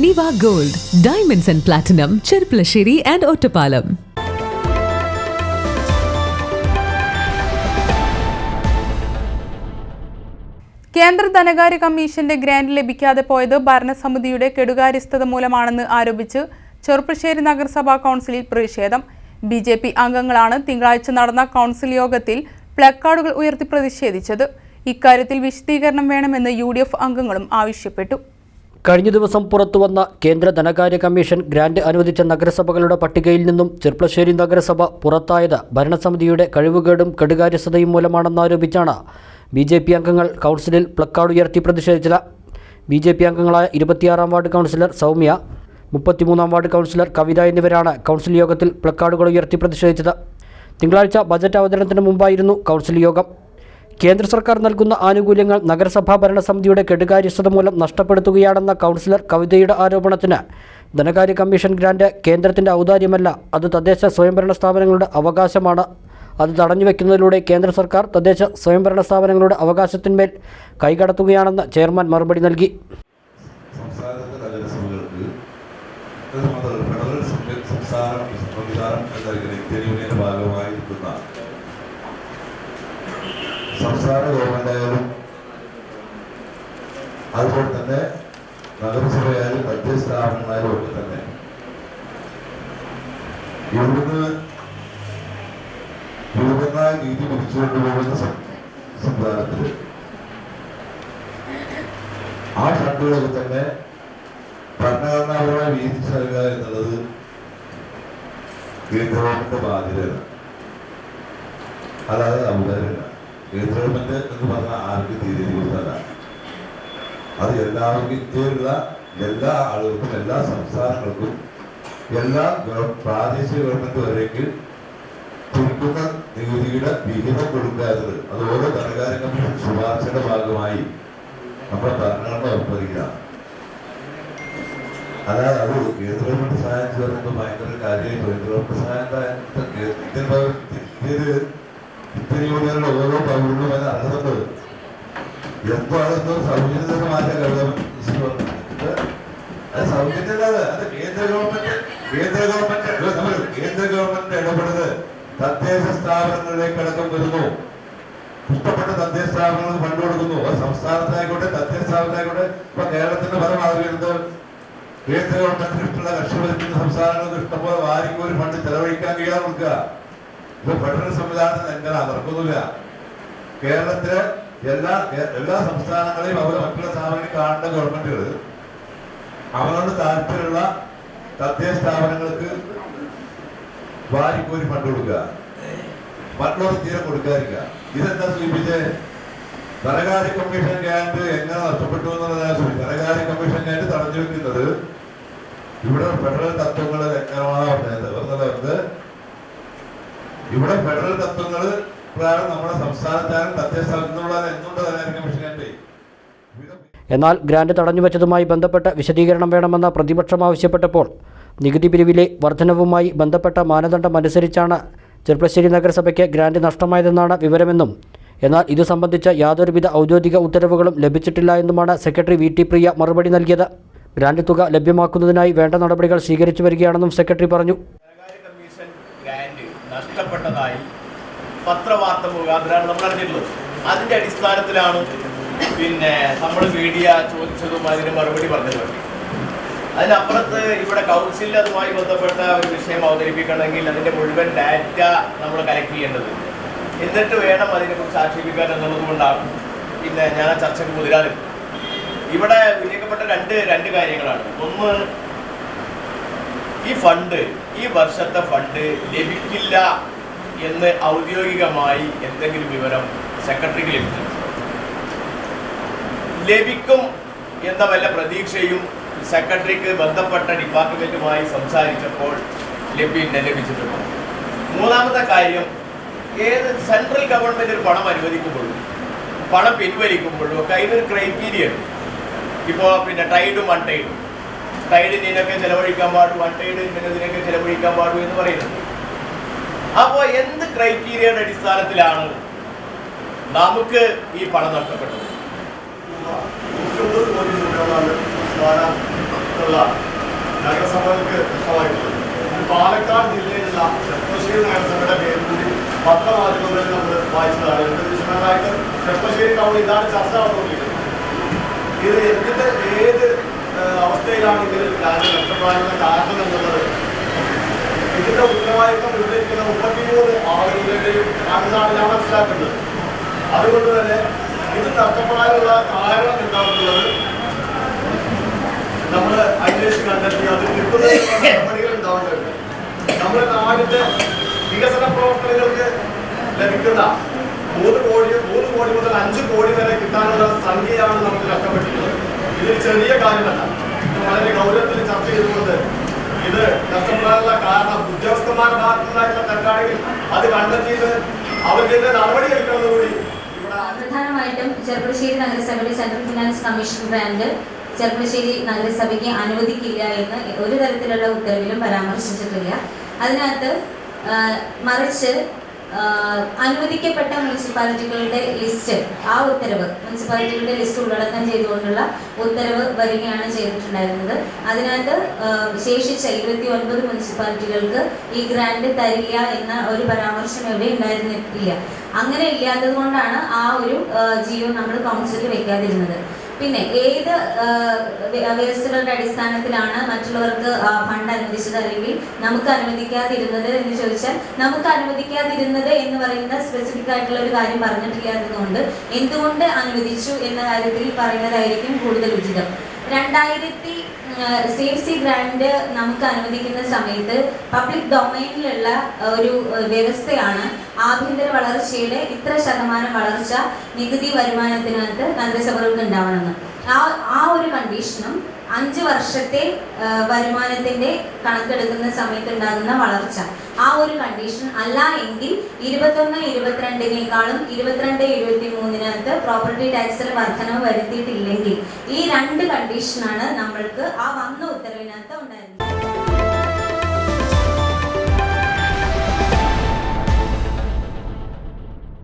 Niva gold diamonds and platinum Cherpulassery and Ottapalam കേന്ദ്ര ധനകാര്യ കമ്മീഷന്റെ ഗ്രാന്റ് ലഭിക്കാതെ പോയത് ഭരണസമിതിയുടെ കെടുകാര്യസ്ഥത മൂലമാണെന്ന് ആരോപിച്ച് ചെറുപ്പശ്ശേരി നഗരസഭാ കൗൺസിലിൽ പ്രതിഷേധം. ബി ജെ പി അംഗങ്ങളാണ് തിങ്കളാഴ്ച നടന്ന കൗൺസിൽ യോഗത്തിൽ പ്ലക്കാർഡുകൾ ഉയർത്തി പ്രതിഷേധിച്ചത്. ഇക്കാര്യത്തിൽ വിശദീകരണം വേണമെന്ന് യു അംഗങ്ങളും ആവശ്യപ്പെട്ടു. കഴിഞ്ഞ ദിവസം പുറത്തുവന്ന കേന്ദ്ര ധനകാര്യ കമ്മീഷൻ ഗ്രാന്റ് അനുവദിച്ച നഗരസഭകളുടെ പട്ടികയിൽ നിന്നും ചെർപ്പശ്ശേരി നഗരസഭ പുറത്തായത് ഭരണസമിതിയുടെ കഴിവുകേടും കെടുകാര്യസ്ഥതയും മൂലമാണെന്നാരോപിച്ചാണ് ബി ജെ പി അംഗങ്ങൾ കൗൺസിലിൽ പ്ലക്കാർഡ് ഉയർത്തി പ്രതിഷേധിച്ചത്. ബി ജെ പി അംഗങ്ങളായ ഇരുപത്തിയാറാം വാർഡ് കൗൺസിലർ സൗമ്യ മുപ്പത്തിമൂന്നാം വാർഡ് കൗൺസിലർ കവിത എന്നിവരാണ് കൗൺസിൽ യോഗത്തിൽ പ്ലക്കാർഡുകൾ ഉയർത്തി പ്രതിഷേധിച്ചത്. തിങ്കളാഴ്ച ബജറ്റ് അവതരണത്തിന് മുമ്പായിരുന്നു കൗൺസിൽ യോഗം. കേന്ദ്ര സർക്കാർ നൽകുന്ന ആനുകൂല്യങ്ങൾ നഗരസഭാ ഭരണസമിതിയുടെ കെടുകാര്യസ്ഥത മൂലം നഷ്ടപ്പെടുത്തുകയാണെന്ന കൗൺസിലർ കവിതയുടെ ആരോപണത്തിന് ധനകാര്യ കമ്മീഷൻ ഗ്രാന്റ് കേന്ദ്രത്തിന്റെ ഔദാര്യമല്ല അത് തദ്ദേശ സ്വയംഭരണ സ്ഥാപനങ്ങളുടെ അവകാശമാണ്. അത് തടഞ്ഞുവെക്കുന്നതിലൂടെ കേന്ദ്ര സർക്കാർ തദ്ദേശ സ്വയംഭരണ സ്ഥാപനങ്ങളുടെ അവകാശത്തിന്മേൽ കൈകടത്തുകയാണെന്ന് ചെയർമാൻ മറുപടി നൽകി സംസ്ഥാനത്തെ നഗരസഭകൾക്ക് ഇത് മാത്രമല്ല, ഫെഡറൽ സംവി- സംസ്ഥാന സംവിധാനം എന്നറിയുന്ന ഇന്ത്യൻ യൂണിയന്റെ ഭാഗമായി നിൽക്കുന്ന സംസ്ഥാന ഗവൺമെന്റായാലും അതുപോലെ തന്നെ നഗരസഭയായാലും തദ്ദേശ സ്ഥാപനങ്ങളായാലും ഒക്കെ തന്നെ. ഇവിടുന്ന് രൂപങ്ങളായ നീതി വിധിച്ചുകൊണ്ടുപോകുന്ന സംവിധാനത്തിൽ ആ ഫണ്ടുകളൊക്കെ തന്നെ ഭരണഘടനാപരമായി വീതിച്ചു നൽകുക എന്നുള്ളത് കേന്ദ്ര ഗവൺമെന്റ് ബാധ്യതയാണ്. അല്ലാതെ ഔദാര്യമല്ല ഗവൺമെന്റ് എന്ന് പറഞ്ഞാൽ ആർക്കും തീരെ കൊടുത്തല്ല അത് എല്ലാവർക്കും ഇന്ത്യയിലുള്ള എല്ലാ ആളുകൾക്കും എല്ലാ സംസ്ഥാനങ്ങൾക്കും എല്ലാ പ്രാദേശിക ഗവൺമെന്റ് വരേക്ക് കൊടുക്കുന്ന നികുതിയുടെ വിഹിതം കൊടുക്കാത്തത് അത് ഓരോ ധനകാര്യ കമ്മീഷൻ ശുപാർശയുടെ ഭാഗമായി നമ്മുടെ ഭരണഘടന ഉറപ്പതിക്കുക അതായത് അത് കേന്ദ്ര ഗവൺമെന്റ് സഹായം ചേർന്നത് ഭയങ്കര കാര്യമായി. കേന്ദ്ര ഗവൺമെന്റ് സഹായം ഇന്ത്യൻ പൗര- ഇന്ത്യയിൽ ഓരോ പൗരനും അതിന് അർഹതയുണ്ട് എന്തോ അതെന്തോ സൗജന്യത്തിന് മാറ്റാൻ ഗവൺമെന്റ് അത് സൗജന്യമല്ലാതെ അത് കേന്ദ്ര ഗവൺമെന്റ് കേന്ദ്ര ഗവൺമെന്റ് കേന്ദ്ര ഗവൺമെന്റ് ഇടപെടുന്നത് തദ്ദേശ സ്ഥാപനങ്ങളിലേക്ക് അടക്കം വരുന്നു. ഇഷ്ടപ്പെട്ട തദ്ദേശ സ്ഥാപനങ്ങൾ ഫണ്ട് കൊടുക്കുന്നു. അത് സംസ്ഥാനത്തായിക്കോട്ടെ തദ്ദേശ സ്ഥാപനത്തായിക്കോട്ടെ ഇപ്പൊ കേരളത്തിന്റെ പല മാതൃകയുണ്ട് കേന്ദ്ര ഗവൺമെന്റിന് ഇഷ്ടമുള്ള കർഷകരിക്കുന്ന സംസ്ഥാനങ്ങൾക്ക് ഇഷ്ടംപോലെ വാരിക്കോരി ഫണ്ട് ചെലവഴിക്കാൻ കഴിയാതെ കൊടുക്കുക ഇത് ഫെഡറൽ സംവിധാനത്തിൽ എങ്ങനെ നടക്കുന്നില്ല? കേരളത്തിലെ എല്ലാ എല്ലാ സംസ്ഥാനങ്ങളെയും അവർ മറ്റുള്ള സ്ഥാപനങ്ങൾ കാണേണ്ട ഗവൺമെന്റുകൾ അവരോട് താല്പര്യമുള്ള തദ്ദേശ സ്ഥാപനങ്ങൾക്ക് വാരിക്കോരി ഫണ്ട് കൊടുക്കുക. മറ്റുള്ളവർ തീരെ കൊടുക്കാതിരിക്കുക. ഇതെന്താ സൂചിപ്പിച്ചേ? ധനകാര്യ കമ്മീഷൻ ഗ്യാൻഡ് എങ്ങനെ നഷ്ടപ്പെട്ടു എന്നുള്ളതാണ് സൂചിപ്പിച്ചത് ധനകാര്യ കമ്മീഷൻ ഗ്യാൻഡ് തടഞ്ഞു വെക്കുന്നത് ഇവിടെ ഫെഡറൽ തത്വങ്ങൾ എങ്ങനെയാണ് പറഞ്ഞത്. അവർക്ക് ഇവിടെ ഫെഡറൽ തത്വങ്ങൾ പ്രകാരം നമ്മുടെ സംസ്ഥാനത്താരും തദ്ദേശ സ്ഥലത്തുനിന്നുള്ളത് എന്തുകൊണ്ട് തന്നെയായിരിക്കും വിവിധ എന്നാൽ ഗ്രാന്റ് തടഞ്ഞുവച്ചതുമായി ബന്ധപ്പെട്ട വിശദീകരണം വേണമെന്ന പ്രതിപക്ഷം ആവശ്യപ്പെട്ടപ്പോൾ നികുതി പിരിവിലെ വർധനവുമായി ബന്ധപ്പെട്ട മാനദണ്ഡം അനുസരിച്ചാണ് ചെർപ്പശ്ശേരി നഗരസഭയ്ക്ക് ഗ്രാന്റ് നഷ്ടമായതെന്നാണ് വിവരമെന്നും എന്നാൽ ഇത് സംബന്ധിച്ച യാതൊരുവിധ ഔദ്യോഗിക ഉത്തരവുകളും ലഭിച്ചിട്ടില്ല എന്നുമാണ് സെക്രട്ടറി വി ടി പ്രിയ മറുപടി നൽകിയത്. ഗ്രാന്റ് തുക ലഭ്യമാക്കുന്നതിനായി വേണ്ട നടപടികൾ സ്വീകരിച്ചു വരികയാണെന്നും സെക്രട്ടറി പറഞ്ഞു. നഷ്ടപ്പെട്ടതായി പത്രവാർത്ത മുഖാന്തരമാണ് നമ്മൾ അറിഞ്ഞിട്ടുള്ളത്. അതിന്റെ അടിസ്ഥാനത്തിലാണ് പിന്നെ നമ്മൾ മീഡിയ ചോദിച്ചതും അതിന് മറുപടി പറഞ്ഞത്. അതിനപ്പുറത്ത് ഇവിടെ കൗൺസിലിൽ അതുമായി ബന്ധപ്പെട്ട ഒരു വിഷയം അവതരിപ്പിക്കണമെങ്കിൽ അതിന്റെ മുഴുവൻ ഡാറ്റ നമ്മൾ കളക്ട് ചെയ്യേണ്ടത്. എന്നിട്ട് വേണം അതിനെക്കുറിച്ച് ആക്ഷേപിക്കാൻ എന്നുള്ളത് കൊണ്ടാണ്. പിന്നെ ഞാൻ ആ ചർച്ചയ്ക്ക് മുതിരാതെ. ഇവിടെ ഉന്നയിക്കപ്പെട്ട രണ്ട് രണ്ട് കാര്യങ്ങളാണ്. ഒന്ന് ഈ ഫണ്ട് ഈ വർഷത്തെ ഫണ്ട് ലഭിക്കില്ല എന്ന് ഔദ്യോഗികമായി എന്തെങ്കിലും വിവരം സെക്രട്ടറിക്ക് ലഭിച്ചു. ലഭിക്കും എന്ന വല്ല പ്രതീക്ഷയും സെക്രട്ടറിക്ക് ബന്ധപ്പെട്ട ഡിപ്പാർട്ട്മെന്റുമായി സംസാരിച്ചപ്പോൾ ലഭ്യ ലഭിച്ചിട്ടുണ്ട്. മൂന്നാമത്തെ കാര്യം ഏത് സെൻട്രൽ ഗവൺമെന്റ് പണം അനുവദിക്കുമ്പോഴും പണം പിൻവലിക്കുമ്പോഴും ഒക്കെ അതിനൊരു ക്രൈറ്റീരിയ ഉണ്ട് ഇപ്പോൾ പിന്നെ ടൈഡും അൺടൈഡും ടൈഡ് ഇതിനൊക്കെ ചെലവഴിക്കാൻ പാടും അൺടൈഡ് ഇതിനൊക്കെ ചെലവഴിക്കാൻ പാടും എന്ന് പറയുന്നുണ്ട് അപ്പോൾ എന്ത് ക്രൈറ്റീരിയയുടെ അടിസ്ഥാനത്തിലാണ് നമുക്ക് ഈ പണം നഷ്ടപ്പെട്ടത്? നഗരസഭകൾക്ക് പാലക്കാട് ജില്ലയിലുള്ള ചെപ്പശ്ശേരി നഗരസഭയുടെ പേര് കൂടി പത്രമാധ്യമങ്ങളിൽ നമ്മൾ വായിച്ചതാണ് ചെർപ്പശ്ശേരി ടൗൺ ഇതാണ് ചർച്ച നടന്നുകൊണ്ടിരിക്കുന്നത് ഇത് എന്തിന്റെ ഏത് അവസ്ഥയിലാണെങ്കിലും കാര്യം നഷ്ടപ്പെടാനുള്ള കാരണം എന്നുള്ളത് ഇതിന്റെ ഉത്തരവാദിത്വം വിവരിക്കുന്ന മുപ്പത്തിമൂന്ന് ആളുകളുടെയും ഞാൻ മനസ്സിലാക്കുന്നത്. അതുകൊണ്ട് തന്നെ ഇത് നഷ്ടപ്പെടാനുള്ള കാരണം എന്താണെന്നുള്ളത് നമ്മൾ അന്വേഷിച്ച് കണ്ടെത്തി അത് കിട്ടുന്ന നടപടികൾ ഉണ്ടാവേണ്ടത് നമ്മുടെ നാടിന്റെ വികസന പ്രവർത്തനങ്ങൾക്ക് ലഭിക്കുന്ന മൂന്ന് കോടി മൂന്ന് കോടി മുതൽ അഞ്ച് കോടി വരെ കിട്ടാനുള്ള സംഖ്യയാണ് നമുക്ക് നഷ്ടപ്പെട്ടിട്ടുള്ളത്. ഇതൊരു ചെറിയ കാര്യമല്ല. വളരെ ഗൗരവത്തിൽ ചർച്ച ചെയ്തുകൊണ്ട് പ്രധാനമായിട്ടും ചെർപ്പുളശ്ശേരി നഗരസഭയുടെ central finance commission grant Cherpulassery നഗരസഭയ്ക്ക് അനുവദിക്കില്ല എന്ന് ഒരു തരത്തിലുള്ള ഉത്തരവിലും പരാമർശിച്ചിട്ടില്ല. അതിനകത്ത് മറിച്ച് അനുവദിക്കപ്പെട്ട മുനിസിപ്പാലിറ്റികളുടെ ലിസ്റ്റ് ആ ഉത്തരവ് മുനിസിപ്പാലിറ്റികളുടെ ലിസ്റ്റ് ഉള്ളടക്കം ചെയ്തുകൊണ്ടുള്ള ഉത്തരവ് വരികയാണ് ചെയ്തിട്ടുണ്ടായിരുന്നത്. അതിനകത്ത് ശേഷിച്ച ഇരുപത്തി ഒൻപത് മുനിസിപ്പാലിറ്റികൾക്ക് ഈ ഗ്രാൻഡ് തരില്ല എന്ന ഒരു പരാമർശം എവിടെ ഉണ്ടായിരുന്നില്ല അങ്ങനെ ഇല്ലാത്തത് കൊണ്ടാണ് ആ ഒരു ജീവൻ നമ്മൾ കൗൺസിലിൽ വെക്കാതിരുന്നത്. പിന്നെ ഏത് വ്യവസ്ഥകളുടെ അടിസ്ഥാനത്തിലാണ് മറ്റുള്ളവർക്ക് ഫണ്ട് അനുവദിച്ചത് അല്ലെങ്കിൽ നമുക്ക് അനുവദിക്കാതിരുന്നത് എന്ന് ചോദിച്ചാൽ നമുക്ക് അനുവദിക്കാതിരുന്നത് എന്ന് പറയുന്ന സ്പെസിഫിക് ആയിട്ടുള്ള ഒരു കാര്യം പറഞ്ഞിട്ടില്ലാത്തതുകൊണ്ട് എന്തുകൊണ്ട് അനുവദിച്ചു എന്ന കാര്യത്തിൽ പറയുന്നതായിരിക്കും കൂടുതൽ ഉചിതം. രണ്ടായിരത്തി സി എഫ് സി ഗ്രാൻഡ് നമുക്ക് അനുവദിക്കുന്ന സമയത്ത് പബ്ലിക് ഡൊമൈനിലുള്ള ഒരു വ്യവസ്ഥയാണ് ആഭ്യന്തര വളർച്ചയുടെ ഇത്ര ശതമാനം വളർച്ച നികുതി വരുമാനത്തിനകത്ത് നഗരസഭകൾക്ക് ഉണ്ടാവണമെന്ന്. ആ ആ ഒരു കണ്ടീഷനും അഞ്ച് വർഷത്തെ വരുമാനത്തിന്റെ കണക്കെടുക്കുന്ന സമയത്ത് ഉണ്ടാകുന്ന വളർച്ച. ആ ഒരു കണ്ടീഷൻ അല്ല എങ്കിൽ ഇരുപത്തൊന്ന് ഇരുപത്തിരണ്ടിനേക്കാളും ഇരുപത്തിരണ്ട് ഇരുപത്തി മൂന്നിനകത്ത് പ്രോപ്പർട്ടി ടാക്സിൽ വർധനവ് വരുത്തിയിട്ടില്ലെങ്കിൽ ഈ രണ്ട് കണ്ടീഷനാണ് നമ്മൾക്ക് ആ വന്ന ഉത്തരവിനകത്ത് ഉണ്ടായിരുന്നത്.